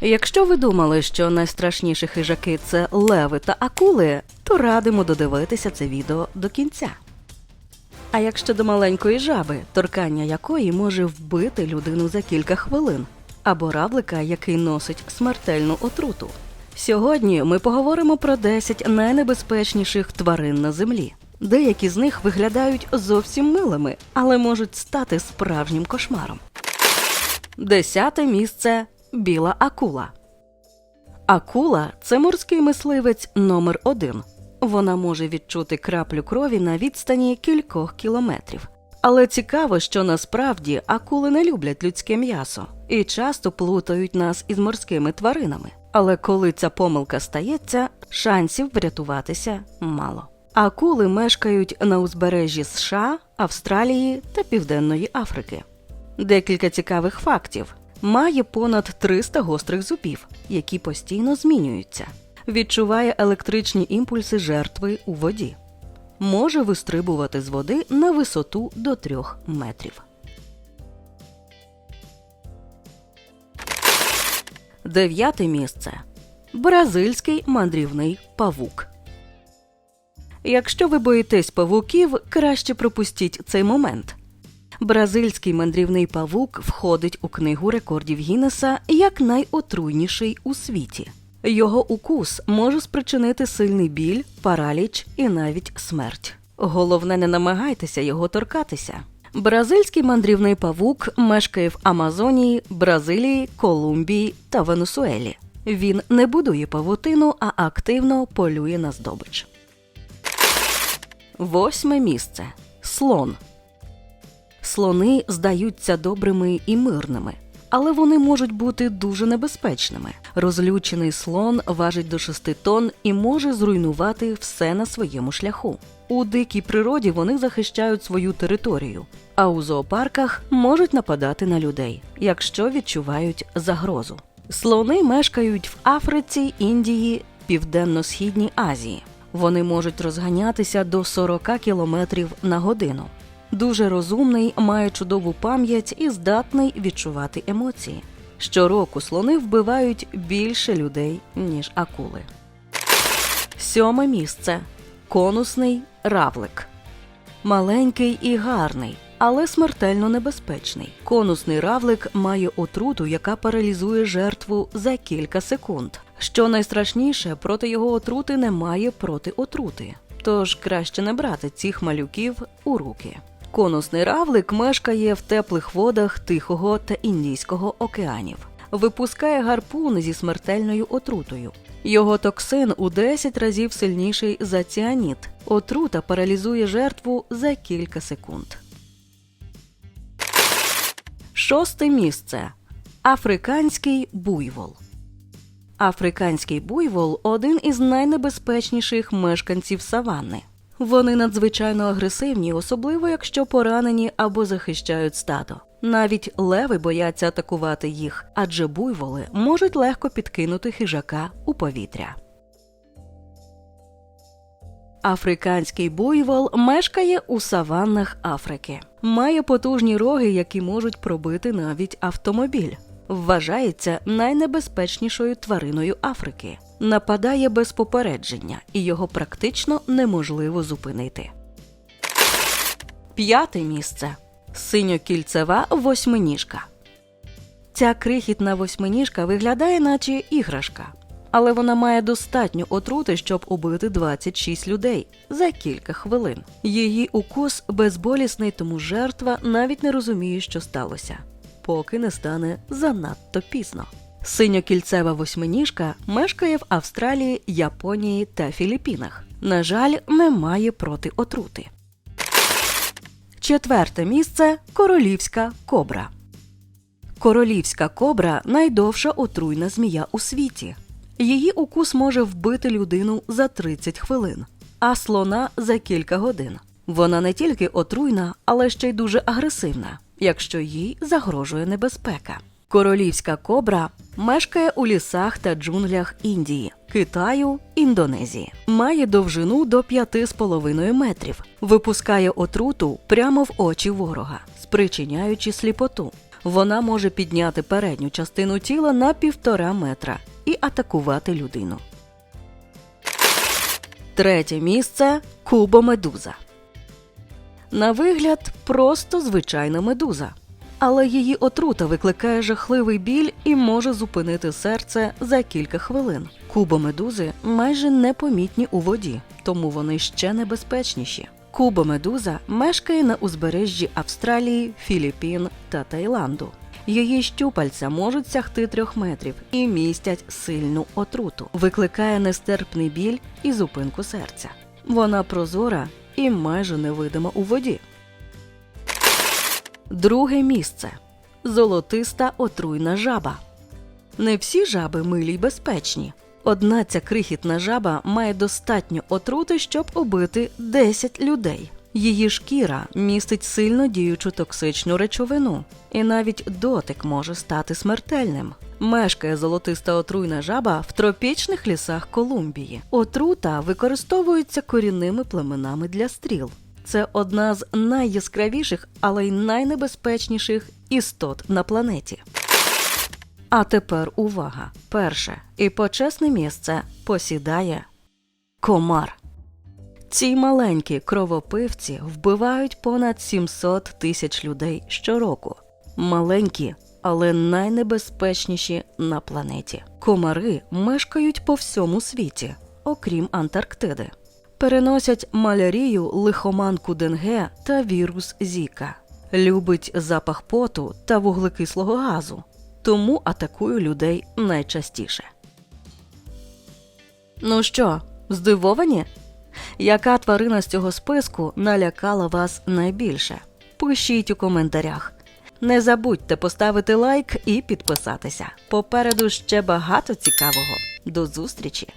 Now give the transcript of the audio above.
Якщо ви думали, що найстрашніші хижаки це леви та акули, то радимо додивитися це відео до кінця. А як щодо маленької жаби, торкання якої може вбити людину за кілька хвилин, або равлика, який носить смертельну отруту. Сьогодні ми поговоримо про 10 найнебезпечніших тварин на землі. Деякі з них виглядають зовсім милими, але можуть стати справжнім кошмаром. Десяте місце біла акула. Акула це морський мисливець номер один. Вона може відчути краплю крові на відстані кількох кілометрів. Але цікаво, що насправді акули не люблять людське м'ясо і часто плутають нас із морськими тваринами. Але коли ця помилка стається, шансів врятуватися мало. Акули мешкають на узбережжі США, Австралії та Південної Африки. Декілька цікавих фактів. Має понад 300 гострих зубів, які постійно змінюються. Відчуває електричні імпульси жертви у воді. Може вистрибувати з води на висоту до 3 метрів. Дев'яте місце. Бразильський мандрівний павук. Якщо ви боїтесь павуків, краще пропустіть цей момент. Бразильський мандрівний павук входить у книгу рекордів Гіннеса як найотруйніший у світі. Його укус може спричинити сильний біль, параліч і навіть смерть. Головне, не намагайтеся його торкатися. Бразильський мандрівний павук мешкає в Амазонії, Бразилії, Колумбії та Венесуелі. Він не будує павутину, а активно полює на здобич. Восьме місце слон. Слони здаються добрими і мирними, але вони можуть бути дуже небезпечними. Розлючений слон важить до 6 тонн і може зруйнувати все на своєму шляху. У дикій природі вони захищають свою територію, а у зоопарках можуть нападати на людей, якщо відчувають загрозу. Слони мешкають в Африці, Індії, Південно-Східній Азії. Вони можуть розганятися до 40 км на годину. Дуже розумний, має чудову пам'ять і здатний відчувати емоції. Щороку слони вбивають більше людей, ніж акули. Сьоме місце конусний равлик. Маленький і гарний, але смертельно небезпечний. Конусний равлик має отруту, яка паралізує жертву за кілька секунд. Що найстрашніше, проти його отрути немає протиотрути. Тож краще не брати цих малюків у руки. Конусний равлик мешкає в теплих водах Тихого та Індійського океанів. Випускає гарпун зі смертельною отрутою. Його токсин у 10 разів сильніший за ціаніт. Отрута паралізує жертву за кілька секунд. Шосте місце. Африканський буйвол. Африканський буйвол один із найнебезпечніших мешканців саванни. Вони надзвичайно агресивні, особливо якщо поранені або захищають стадо. Навіть леви бояться атакувати їх, адже буйволи можуть легко підкинути хижака у повітря. Африканський буйвол мешкає у саваннах Африки. Має потужні роги, які можуть пробити навіть автомобіль. Вважається найнебезпечнішою твариною Африки. Нападає без попередження, і його практично неможливо зупинити. П'яте місце синьокільцева восьминіжка. Ця крихітна восьминіжка виглядає, наче іграшка, але вона має достатньо отрути, щоб убити 26 людей за кілька хвилин. Її укус безболісний, тому жертва навіть не розуміє, що сталося, поки не стане занадто пізно. Синьокільцева восьминіжка мешкає в Австралії, Японії та Філіппінах. На жаль, не має протиотрути. Четверте місце королівська кобра. Королівська кобра найдовша отруйна змія у світі. Її укус може вбити людину за 30 хвилин, а слона за кілька годин. Вона не тільки отруйна, але ще й дуже агресивна, якщо їй загрожує небезпека. Королівська кобра мешкає у лісах та джунглях Індії, Китаю, Індонезії. Має довжину до 5,5 метрів, випускає отруту прямо в очі ворога, спричиняючи сліпоту. Вона може підняти передню частину тіла на півтора метра і атакувати людину. Третє місце кубомедуза. На вигляд просто звичайна медуза. Але її отрута викликає жахливий біль і може зупинити серце за кілька хвилин. Кубомедузи майже непомітні у воді, тому вони ще небезпечніші. Кубомедуза мешкає на узбережжі Австралії, Філіппін та Таїланду. Її щупальця можуть сягти трьох метрів і містять сильну отруту, викликає нестерпний біль і зупинку серця. Вона прозора і майже невидима у воді. Друге місце золотиста отруйна жаба. Не всі жаби милі й безпечні. Одна ця крихітна жаба має достатньо отрути, щоб убити 10 людей. Її шкіра містить сильно діючу токсичну речовину, і навіть дотик може стати смертельним. Мешкає золотиста отруйна жаба в тропічних лісах Колумбії. Отрута використовується корінними племенами для стріл. Це одна з найяскравіших, але й найнебезпечніших істот на планеті. А тепер увага! Перше і почесне місце посідає комар. Ці маленькі кровопивці вбивають понад 700 тисяч людей щороку. Маленькі, але найнебезпечніші на планеті. Комари мешкають по всьому світі, окрім Антарктиди. Переносять малярію, лихоманку денге та вірус Зіка. Любить запах поту та вуглекислого газу, тому атакує людей найчастіше. Ну що, здивовані? Яка тварина з цього списку налякала вас найбільше? Пишіть у коментарях. Не забудьте поставити лайк і підписатися. Попереду ще багато цікавого. До зустрічі!